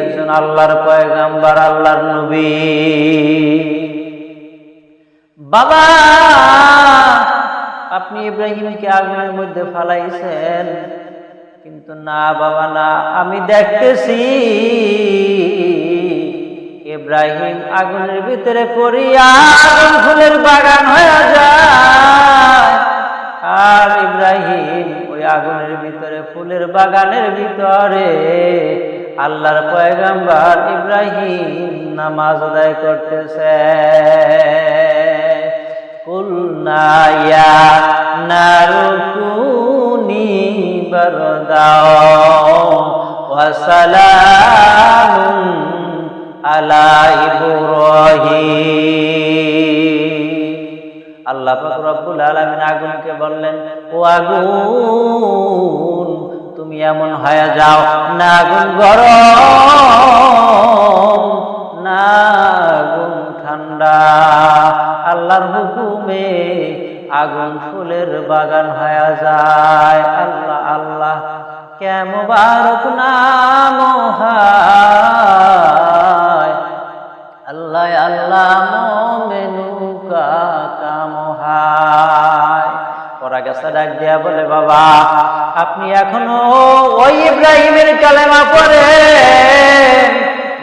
একজন আল্লাহর পয়গাম্বার, আল্লাহর নবী। বাবা, আপনি ইব্রাহিমকে আগুনের মধ্যে ফালাইছেন। কিন্তু না, বাবা, না, আমি দেখতেছি ইব্রাহিম আগুনের ভিতরে পড়িয়া ফুলের বাগান হয়ে যায়। আর ইব্রাহিম ওই আগুনের ভিতরে ফুলের বাগানের ভিতরে আল্লাহর পয়গাম্বার ইব্রাহিম নামাজ আদায় করতেছে। কুলনা ইয়া নারুকুনি বারদাও ওয়া সালামুন আলা ইব্রাহিম। আল্লাহ পাক রব্বুল আলামিন আগুনকে বললেন, ও আগুন তুমি এমন হয়ে যাও। না আগুন গরম, না আগুন ঠান্ডা। আল্লাহর হুকুমে আগুন ফুলের বাগান হয়ে যায়। আল্লাহ আল্লাহ কেম কেমবারক নাম হায় আল্লাহ আল্লাহ মেনুকা কামহায় ওরা গেছে ডাক দিয়া বলে, বাবা আপনি এখনও ওই ইব্রাহিমের কালেমা পড়েন।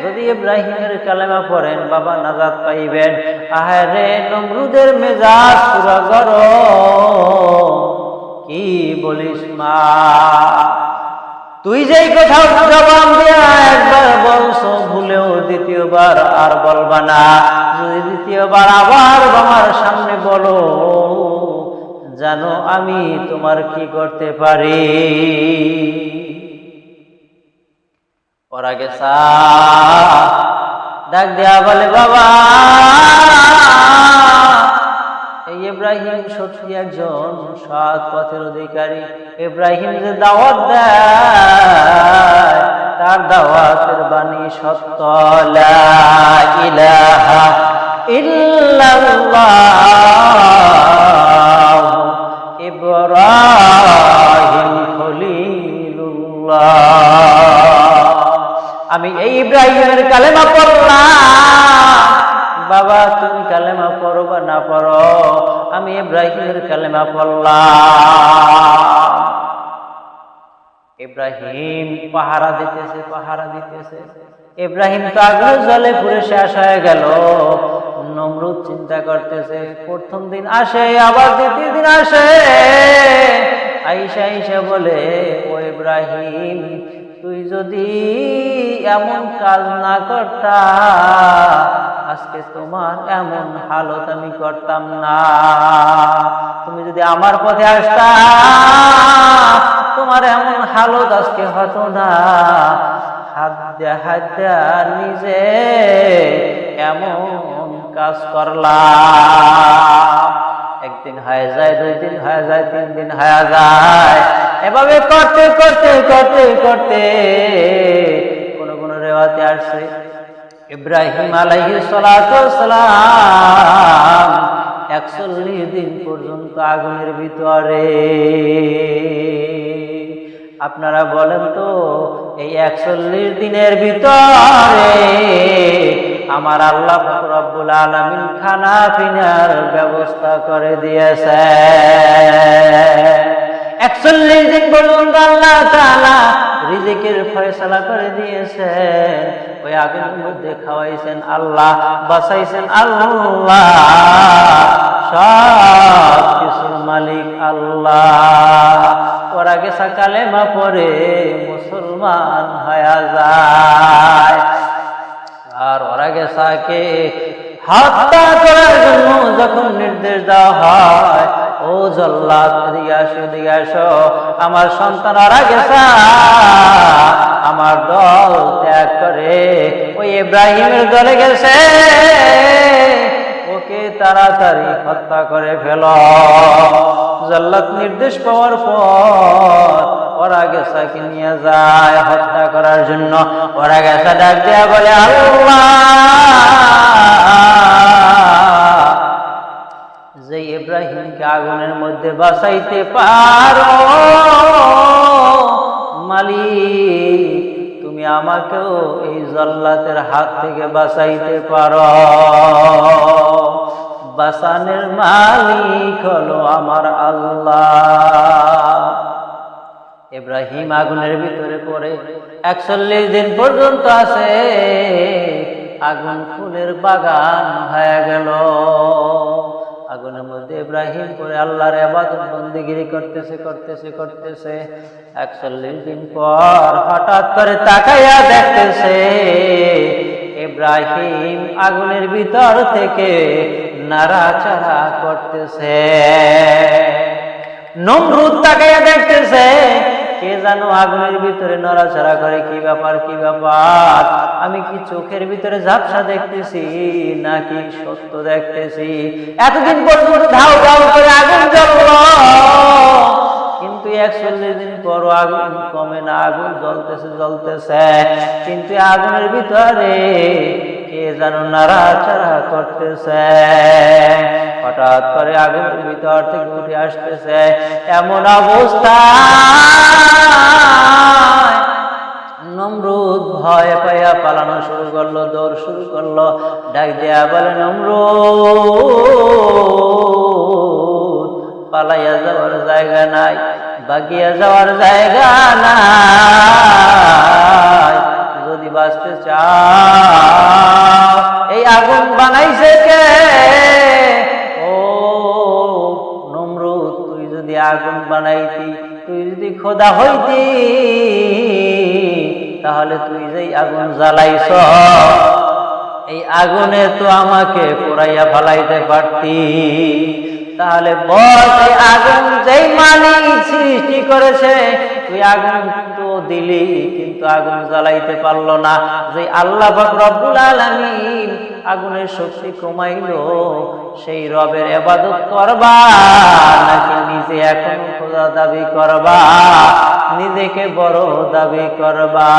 যদি ইব্রাহিমের কালেমা পড়েন, বাবা নাজাদ পাইবেন। আহারে নমরুদের মেজাজ পুরো গরম। কি বলিস মা? তুই যেই কথা জবাব দিয়া একবার বলছো, ভুলেও দ্বিতীয়বার আর বলবা না। যদি দ্বিতীয়বার আবার আমার সামনে বলো জানো আমি তোমার কি করতে পারি? ওরা গেছা ডাক দেয়া বলে, বাবা! এই ইব্রাহিম সত্যি একজন সৎ পথের অধিকারী। ইব্রাহিম যে দাওয়াত দেয়, তার দাওয়াতের বাণী সত্য। ইলাহা ইল্লাল্লাহ। ইব্রাহিম খলিলুল্লাহ। আমি এই ইব্রাহিমের কালেমা পড়লাম। বাবা, তুমি কালেমা পড়ো বা না পড়ো? আমি ইব্রাহিমের কালেমা পড়লাম। ইব্রাহিম পাহারা দিতেছে পাহারা দিতেছে। ইব্রাহিম তো আগ্রহ জলে পুরে শেষ হয়ে গেল। নমরুদ চিন্তা করতেছে, প্রথম দিন আসে, আবার দিন আসে। আইসা আইসা বলে, ও ইব্রাহিম, তুই যদি এমন কাজ না করতা, আজকে তোমার এমন হালত আমি করতাম না। তুমি যদি আমার পথে আসতা, তোমার এমন হালত আজকে হতো না। হাত দিয়া নিজে এমন কাজ করলাম। হয়ে যায়, তিন দিন হয়ে যায়। এভাবে করতে করতে করতে করতে কোন কোন রেওয়াতে আসছে। ইব্রাহিম আলাইহি সালাম একচল্লিশ দিন পর্যন্ত আগুনের ভিতরে। আপনারা বলেন তো, এই একচল্লিশ দিনের ভিতরে আমার আল্লাহ রব্বুল আলমিন খানা পিনার ব্যবস্থা করে দিয়েছে। একচল্লিশ দিন পর্যন্ত আল্লাহ তাআলা রিজিকের ফয়সালা করে দিয়েছেন ওই আগুনের মধ্যে খাওয়াইছেন আল্লাহ, বাঁচাইছেন আল্লাহ সব কিছুর মালিক আল্লাহ। ওরা গেছা কালেমা পরে মুসলমান হয়ে যায়। আর ওরা গেছাকে হত্যা করার জন্য যখন নির্দেশ দেওয়া হয়, ও জল্লাদ, এদিকে আসো আমার সন্তান গেছা আমার দল ত্যাগ করে। ওই ইব্রাহিমের দলে গেছে। ওকে তাড়াতাড়ি হত্যা করে ফেল। জল্লাদ নির্দেশ পাওয়ার পর ওরা গেছাকে নিয়ে যায় হত্যা করার জন্য? ওরা গেছা ডাক দেয়া বলে যে ইব্রাহিমকে আগুনের মধ্যে বাঁচাইতে পারো, মালিক, তুমি আমাকেও এই জল্লাতের হাত থেকে বাঁচাইতে পারো। বাসানের মালিক হলো আমার আল্লাহ। ইব্রাহিম আগুনের ভিতরে পড়ে। একচল্লিশ দিন পর্যন্ত আছে। আগুন ফুলের বাগান হয়ে গেল। আগুনের মধ্যে ইব্রাহিম করে আল্লাহর আবাদত, বন্দিগিরি করতেছে করতেছে করতেছে। একচল্লিশ দিন পর হঠাৎ করে তাকাইয়া দেখতেছে, ইব্রাহিম আগুনের ভিতর থেকে নাড়াচাড়া করতেছে। নমরুদ তাকাইয়া দেখতেছে কে জানো আগুনের ভিতরে নড়াচড়া করে? কি ব্যাপার কি ব্যাপার? আমি কি চোখের ভিতরে ঝাপসা দেখতেছি নাকি সত্য দেখতেছি? এতদিন পর্যন্ত ধাও ধাও করে আগুন জ্বলল। কিন্তু একচল্লিশ দিন পর আগুন কমে না, আগুন জ্বলতেছে জ্বলতেছে। কিন্তু আগুনের ভিতরে কে যেন নাড়াচাড়া করতেছে? হঠাৎ করে আগুনের ভিতর থেকে উঠে আসতেছে, এমন অবস্থা। নমরুদ ভয় পাইয়া পালানো শুরু করল, দৌড় শুরু করল। ডাক দেয়া বলে, নমরুদ, পালাইয়া যাওয়ার জায়গা নাই, বাগিয়া যাওয়ার জায়গা নাই। যদি বাঁচতে চাও আগুন বানাইতি, তুই যদি খোদা হইতি, তাহলে তুই যেই আগুন জ্বালাইছ, এই আগুনে তো আমাকে পোড়াইয়া ফালাইতে পারতি তাহলে আগুন যেই মালিক সৃষ্টি করেছে তুই আগুন তো দিলি, কিন্তু আগুন জ্বালাইতে পারল না। যে আল্লাহ রব্বুল আলামিন আগুনের শক্তি কমাইলো, সেই রবের এবাদত করবা নাকি নিজে এখন খোদা দাবি করবা? নিজেকে বড় দাবি করবা।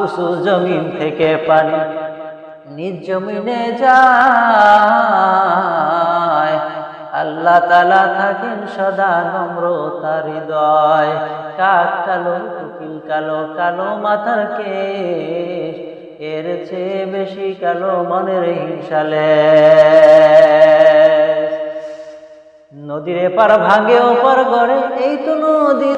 উঁচু জমিন থেকে পানি নিজ জমিনে যায়। আল্লাহ তালা থাকেন সদা নম্র তার হৃদয়। কাক কালো কুকিল কালো কালো মাথার কেশ। এর চেয়ে বেশি কালো মনের হিংসালে নদীর পার ভাঙে ওপার গড়ে এই তো নদী